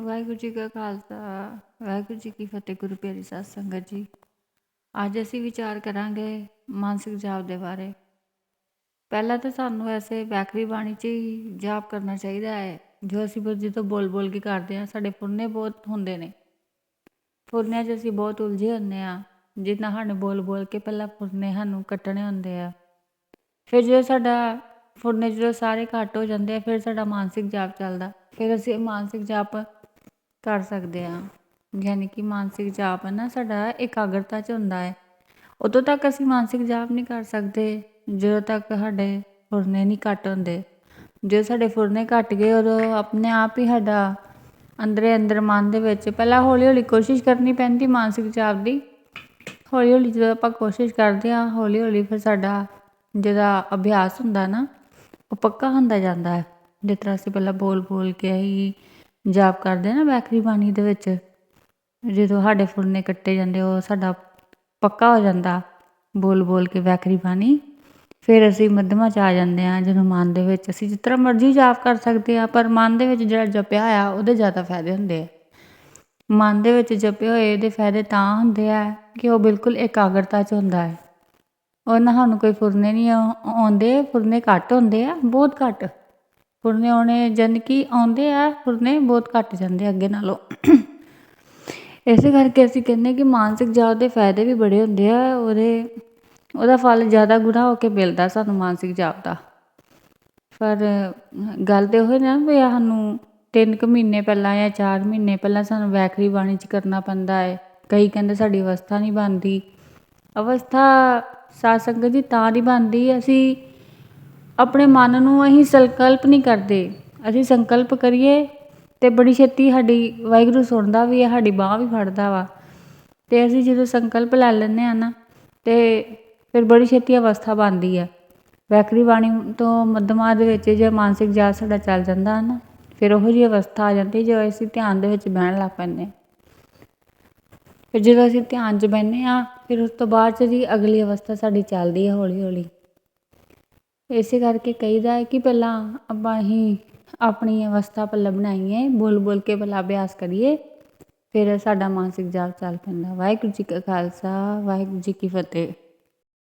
ਵਾਹਿਗੁਰੂ ਜੀ ਕਾ ਖਾਲਸਾ, ਵਾਹਿਗੁਰੂ ਜੀ ਕੀ ਫਤਿਹ, ਗੁਰੂ ਪਿਆਰੀ ਸਾਧ ਸੰਗਤ ਜੀ। ਅੱਜ ਅਸੀਂ ਵਿਚਾਰ ਕਰਾਂਗੇ ਮਾਨਸਿਕ ਜਾਪ ਦੇ ਬਾਰੇ। ਪਹਿਲਾਂ ਤਾਂ ਸਾਨੂੰ ਐਸੇ ਬੈਕਰੀ ਬਾਣੀ 'ਚ ਹੀ ਜਾਪ ਕਰਨਾ ਚਾਹੀਦਾ ਹੈ, ਜੋ ਅਸੀਂ ਬਸ ਜਦੋਂ ਬੋਲ ਬੋਲ ਕੇ ਕਰਦੇ ਹਾਂ, ਸਾਡੇ ਫੁਰਨੇ ਬਹੁਤ ਹੁੰਦੇ ਨੇ। ਫੁਰਨਿਆਂ 'ਚ ਅਸੀਂ ਬਹੁਤ ਉਲਝੇ ਹੁੰਦੇ ਆ ਜਿੰਨਾ ਸਾਨੂੰ ਬੋਲ ਬੋਲ ਕੇ ਪਹਿਲਾਂ ਫੁਰਨੇ ਸਾਨੂੰ ਕੱਟਣੇ ਹੁੰਦੇ ਆ। ਫਿਰ ਜਦੋਂ ਸਾਡਾ ਫੁਰਨੇ ਜਦੋਂ ਸਾਰੇ ਘੱਟ ਹੋ ਜਾਂਦੇ ਆ, ਫਿਰ ਸਾਡਾ ਮਾਨਸਿਕ ਜਾਪ ਚੱਲਦਾ। ਫਿਰ ਅਸੀਂ ਮਾਨਸਿਕ ਜਾਪ ਕਰ ਸਕਦੇ ਹਾਂ। ਯਾਨੀ ਕਿ ਮਾਨਸਿਕ ਜਾਪ ਹੈ ਨਾ, ਸਾਡਾ ਇਕਾਗਰਤਾ 'ਚ ਹੁੰਦਾ ਹੈ। ਉਦੋਂ ਤੱਕ ਅਸੀਂ ਮਾਨਸਿਕ ਜਾਪ ਨਹੀਂ ਕਰ ਸਕਦੇ। ਜਦੋਂ ਤੱਕ ਸਾਡੇ ਫੁਰਨੇ ਨਹੀਂ ਘੱਟ ਹੁੰਦੇ। ਜੇ ਸਾਡੇ ਫੁਰਨੇ ਘੱਟ ਗਏ, ਉਦੋਂ ਆਪਣੇ ਆਪ ਹੀ ਸਾਡਾ ਅੰਦਰੇ ਅੰਦਰ ਮਨ ਦੇ ਵਿੱਚ ਪਹਿਲਾਂ ਹੌਲੀ ਹੌਲੀ ਕੋਸ਼ਿਸ਼ ਕਰਨੀ ਪੈਂਦੀ ਮਾਨਸਿਕ ਜਾਪ ਦੀ। ਹੌਲੀ ਹੌਲੀ ਜਦੋਂ ਆਪਾਂ ਕੋਸ਼ਿਸ਼ ਕਰਦੇ ਹਾਂ, ਹੌਲੀ ਹੌਲੀ ਫਿਰ ਸਾਡਾ ਜਿਹੜਾ ਅਭਿਆਸ ਹੁੰਦਾ ਨਾ, ਉਹ ਪੱਕਾ ਹੁੰਦਾ ਜਾਂਦਾ ਹੈ। ਜਿਸ ਤਰ੍ਹਾਂ ਅਸੀਂ ਪਹਿਲਾਂ ਬੋਲ ਬੋਲ ਕੇ ਹੀ ਜਾਪ ਕਰਦੇ ਨਾ ਬੈਕਰੀ ਬਾਣੀ ਦੇ ਵਿੱਚ, ਜਦੋਂ ਸਾਡੇ ਫੁਰਨੇ ਕੱਟੇ ਜਾਂਦੇ, ਉਹ ਸਾਡਾ ਪੱਕਾ ਹੋ ਜਾਂਦਾ, ਬੋਲ ਬੋਲ ਕੇ ਬੈਕਰੀ ਬਾਣੀ ਫਿਰ ਅਸੀਂ ਮੱਧਮਾ ਚ ਆ ਜਾਂਦੇ ਆ, ਜਦੋਂ ਮਨ ਦੇ ਵਿੱਚ, ਅਸੀਂ ਜਿਸ ਤਰ੍ਹਾਂ ਮਰਜ਼ੀ ਜਾਪ ਕਰ ਸਕਦੇ ਆ, ਪਰ ਮਨ ਦੇ ਵਿੱਚ ਜਿਹੜਾ ਜਪਿਆ ਆ ਉਹਦੇ ਜ਼ਿਆਦਾ ਫਾਇਦੇ ਹੁੰਦੇ ਆ। ਮਨ ਦੇ ਵਿੱਚ ਜਪੇ ਹੋਏ ਇਹਦੇ ਫਾਇਦੇ ਤਾਂ ਹੁੰਦੇ ਆ ਕਿ ਉਹ ਬਿਲਕੁਲ ਇਕਾਗਰਤਾ 'ਚ ਹੁੰਦਾ ਹੈ। ਉਹਨਾਂ ਸਾਨੂੰ ਕੋਈ ਫੁਰਨੇ ਨਹੀਂ ਆਉਂਦੇ, ਫੁਰਨੇ ਘੱਟ ਹੁੰਦੇ ਆ, ਬਹੁਤ ਘੱਟ। ਪੁਰਨੇ ਆਉਣੇ ਜਨ ਕਿ ਆਉਂਦੇ ਆ ਪੁਰਨੇ ਬਹੁਤ ਘੱਟ ਜਾਂਦੇ ਅੱਗੇ ਨਾਲੋਂ। ਇਸੇ ਕਰਕੇ ਅਸੀਂ ਕਹਿੰਦੇ ਕਿ ਮਾਨਸਿਕ ਜਾਪ ਦੇ ਫਾਇਦੇ ਵੀ ਬੜੇ ਹੁੰਦੇ ਆ, ਉਹਦੇ, ਉਹਦਾ ਫਲ ਜ਼ਿਆਦਾ ਗੁਣਾ ਹੋ ਕੇ ਮਿਲਦਾ ਸਾਨੂੰ ਮਾਨਸਿਕ ਜਾਪ ਦਾ। ਪਰ ਗੱਲ ਤੇ ਉਹ ਨਾ ਵੀ ਸਾਨੂੰ ਤਿੰਨ ਕੁ ਮਹੀਨੇ ਪਹਿਲਾਂ ਜਾਂ ਚਾਰ ਮਹੀਨੇ ਪਹਿਲਾਂ ਸਾਨੂੰ ਵੈਖਰੀ ਬਾਣੀ 'ਚ ਕਰਨਾ ਪੈਂਦਾ ਹੈ ਕਈ ਕਹਿੰਦੇ ਸਾਡੀ ਅਵਸਥਾ ਨਹੀਂ ਬਣਦੀ। ਅਵਸਥਾ ਸਾਧ ਸੰਗਤ ਜੀ ਤਾਂ ਨਹੀਂ ਬਣਦੀ, ਅਸੀਂ ਆਪਣੇ ਮਨ ਨੂੰ ਅਸੀਂ ਸੰਕਲਪ ਨਹੀਂ ਕਰਦੇ। ਅਸੀਂ ਸੰਕਲਪ ਕਰੀਏ ਤੇ ਬੜੀ ਛੇਤੀ ਸਾਡੀ ਵਾਹਿਗੁਰੂ ਸੁਣਦਾ ਵੀ ਹੈ ਸਾਡੀ ਬਾਂਹ ਵੀ ਫੜਦਾ ਵਾ। ਅਤੇ ਅਸੀਂ ਜਦੋਂ ਸੰਕਲਪ ਲੈ ਲੈਂਦੇ ਹਾਂ ਨਾ, ਤੇ ਫਿਰ ਬੜੀ ਛੇਤੀ ਅਵਸਥਾ ਬਣਦੀ ਆ। ਵੈਕਰੀ ਬਾਣੀ ਤੋਂ ਮੱਧਮਾ ਦੇ ਵਿੱਚ ਜੇ ਮਾਨਸਿਕ ਜਾਤ ਸਾਡਾ ਚੱਲ ਜਾਂਦਾ ਨਾ, ਫਿਰ ਉਹੋ ਜਿਹੀ ਅਵਸਥਾ ਆ ਜਾਂਦੀ ਜੋ ਅਸੀਂ ਧਿਆਨ ਦੇ ਵਿੱਚ ਬਹਿਣ ਲੱਗ ਪੈਂਦੇ ਫਿਰ ਜਦੋਂ ਅਸੀਂ ਧਿਆਨ 'ਚ ਬਹਿੰਦੇ ਹਾਂ, ਫਿਰ ਉਸ ਤੋਂ ਬਾਅਦ 'ਚ ਜੀ ਅਗਲੀ ਅਵਸਥਾ ਸਾਡੀ ਚੱਲਦੀ ਹੈ ਹੌਲੀ ਹੌਲੀ ਇਸੇ ਕਰਕੇ ਕਹੀਦਾ ਹੈ ਕਿ ਪਹਿਲਾਂ ਆਪਾਂ ਅਸੀਂ ਆਪਣੀ ਅਵਸਥਾ ਪੱਲਾ ਬਣਾਈਏ, ਬੋਲ ਬੋਲ ਕੇ ਪਹਿਲਾਂ ਅਭਿਆਸ ਕਰੀਏ। ਫਿਰ ਸਾਡਾ ਮਾਨਸਿਕ ਜਾਲ ਚੱਲ ਪੈਂਦਾ। ਵਾਹਿਗੁਰੂ ਜੀ ਕਾ ਖਾਲਸਾ, ਵਾਹਿਗੁਰੂ ਜੀ ਕੀ ਫਤਿਹ।